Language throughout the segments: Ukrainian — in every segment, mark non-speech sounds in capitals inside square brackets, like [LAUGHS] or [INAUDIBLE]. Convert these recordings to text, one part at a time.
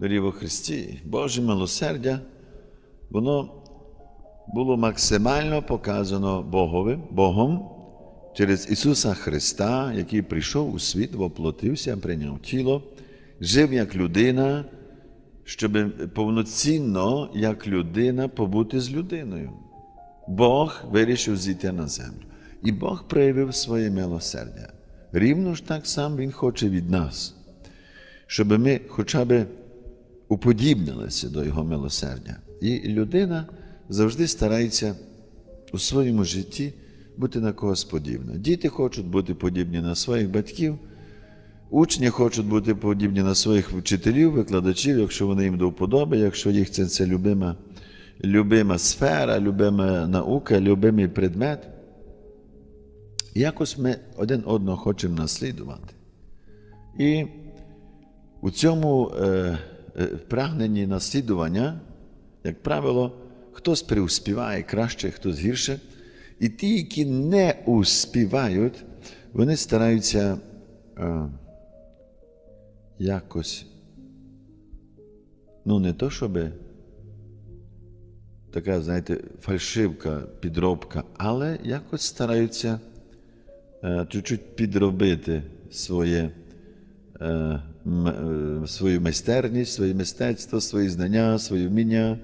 Дорі во Христі, Боже милосердя, воно було максимально показано Богові, Богом через Ісуса Христа, який прийшов у світ, воплотився, прийняв тіло, жив як людина, щоб повноцінно, як людина, побути з людиною. Бог вирішив зійти на землю. І Бог проявив своє милосердя. Рівно ж так само Він хоче від нас, щоб ми хоча б уподібнилися до Його милосердя. І людина завжди старається у своєму житті бути на когось подібна. Діти хочуть бути подібні на своїх батьків, учні хочуть бути подібні на своїх вчителів, викладачів, якщо вони їм до вподоби, якщо їх це, це любима, любима сфера, любима наука, любимий предмет. Якось ми один одного хочемо наслідувати. І у цьому е, прагненні наслідування, як правило, хтось преуспіває краще, хтось гірше. І ті, які не успівають, вони стараються е, якось, ну, не то, щоб така, знаєте, фальшивка, підробка, але якось стараються е, чуть-чуть підробити своє, е, е, свою майстерність, своє мистецтво, свої знання, свої вміння,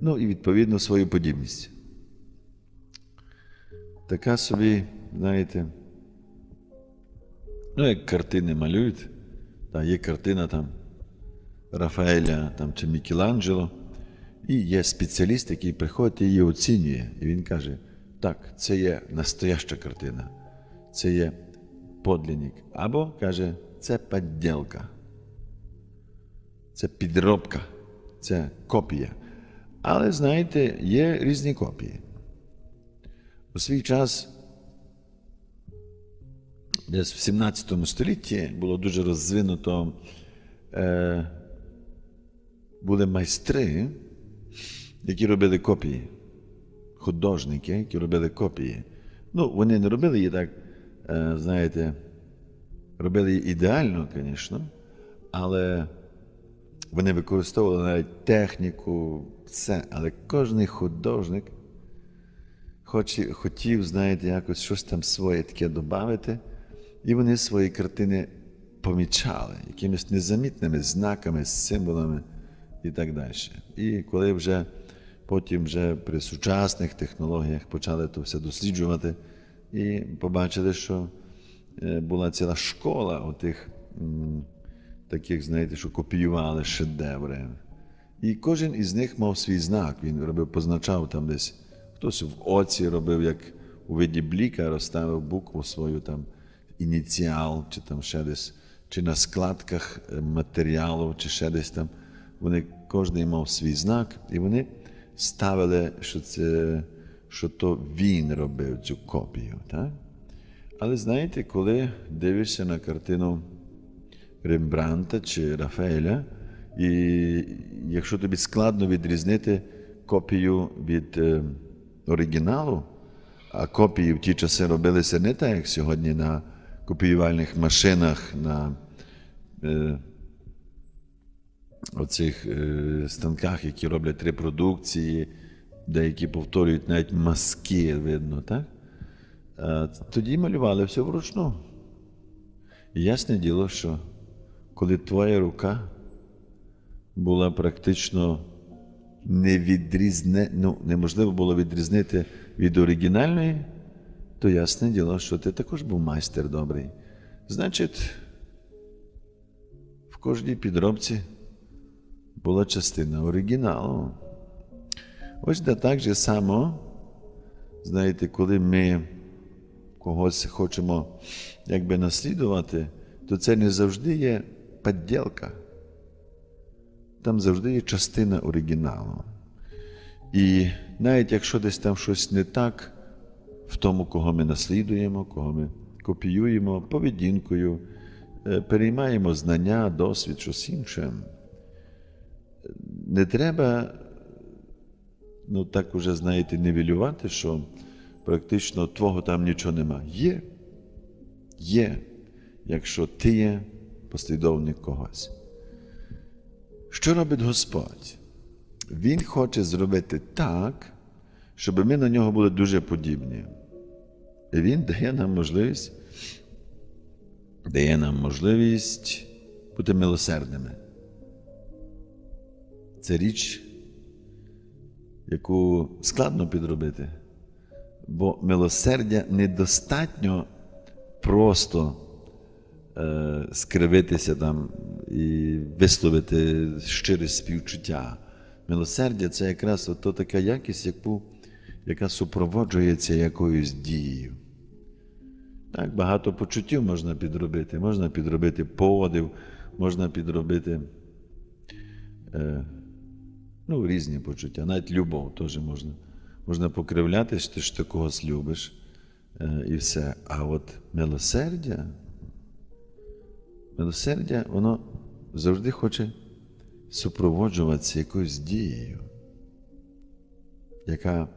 ну і відповідно свою подібність. Така собі, знаєте, ну, як картини малюють, та є картина там Рафаеля там, чи Мікеланджело, і є спеціаліст, який приходить і її оцінює. І він каже: так, це є настояща картина, це є подлінник. Або каже, це подділка, це підробка, це копія. Але знаєте, є різні копії. У свій час, десь в 17 столітті, було дуже розвинуто, е, були майстри, які робили копії, художники, які робили копії. Ну, вони не робили її так, е, знаєте, робили її ідеально, звісно, але вони використовували навіть техніку, все. Але кожен художник хоч, хотів, знаєте, якось щось там своє таке додати, і вони свої картини помічали якимись незамітними знаками, символами і так далі. І коли вже потім вже при сучасних технологіях почали то все досліджувати, і побачили, що була ціла школа отих таких, знаєте, що копіювали шедеври. І кожен із них мав свій знак. Він робив, позначав там десь. Хтось в оці робив, як у виді бліка, розставив букву свою там ініціал, чи там ще десь, чи на складках е, матеріалу, чи ще десь там. Вони кожен мав свій знак, і вони ставили, що це, що то він робив цю копію. Так? Але знаєте, коли дивишся на картину Рембранта чи Рафаеля, і якщо тобі складно відрізнити копію від е, оригіналу, а копії в ті часи робилися не так, як сьогодні на копіювальних машинах, на е, оцих е, станках, які роблять репродукції, деякі повторюють навіть маски, видно, так? А тоді малювали все вручну. І ясне діло, що коли твоя рука була практично не ну, неможливо було відрізнити від оригінальної, то ясне діло, що ти також був майстер добрий. Значить, в кожній підробці була частина оригіналу. Ось де так же само, знаєте, коли ми когось хочемо якби наслідувати, то це не завжди є підділка. Там завжди є частина оригіналу. І навіть якщо десь там щось не так в тому, кого ми наслідуємо, кого ми копіюємо поведінкою, е, переймаємо знання, досвід, щось інше, не треба, ну так уже, знаєте, нівелювати, що практично твого там нічого нема. Є, є, якщо ти є послідовник когось. Що робить Господь? Він хоче зробити так, щоб ми на нього були дуже подібні. І Він дає нам можливість, дає нам можливість бути милосердними. Це річ, яку складно підробити, бо милосердя недостатньо просто е, скривитися там і висловити щире співчуття. Милосердя це якраз ото така якість, яку, яка супроводжується якоюсь дією. Так, багато почуттів можна підробити. Можна підробити подив, можна підробити е, ну, різні почуття, навіть любов теж можна. Можна покривлятись, ти ж ти когось любиш е, і все. А от милосердя, милосердя, воно завжди хоче супроводжуватися якоюсь дією, яка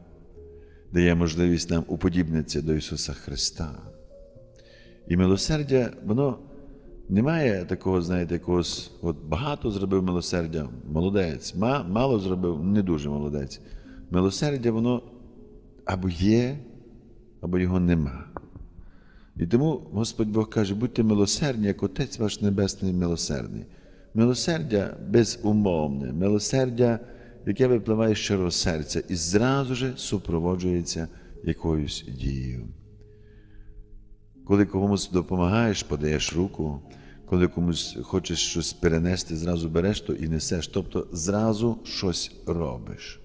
дає можливість нам уподібнитися до Ісуса Христа. І милосердя, воно не має такого, знаєте, якогось, от багато зробив милосердя, молодець, мало зробив, не дуже молодець. Милосердя, воно або є, або його нема. І тому Господь Бог каже, будьте милосердні, як Отець ваш Небесний милосердний. Милосердя безумовне, милосердя, яке випливає з щирого серця, і зразу же супроводжується якоюсь дією. Коли комусь допомагаєш, подаєш руку, коли комусь хочеш щось перенести, зразу береш то і несеш, тобто зразу щось робиш.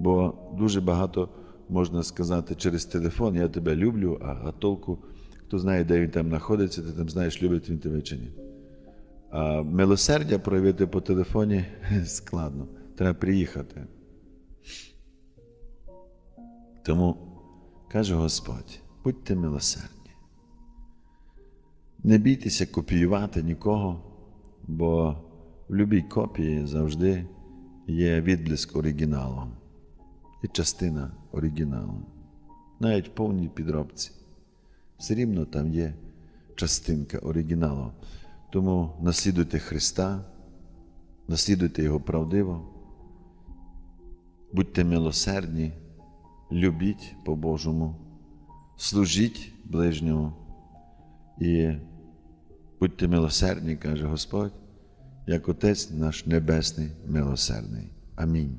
Бо дуже багато можна сказати через телефон, я тебе люблю, а, а толку, хто знає, де він там знаходиться, ти там знаєш, любить він тебе чи ні. А милосердя проявити по телефоні [LAUGHS] складно. Треба приїхати. Тому каже Господь, будьте милосердні. Не бійтеся копіювати нікого, бо в будь-якій копії завжди є відблиск оригіналу і частина оригіналу. Навіть в повній підробці. Все рівно там є частинка оригіналу. Тому наслідуйте Христа, наслідуйте Його правдиво, будьте милосердні, любіть по-божому, служіть ближньому і будьте милосердні, каже Господь, як Отець наш Небесний милосердний. Амінь.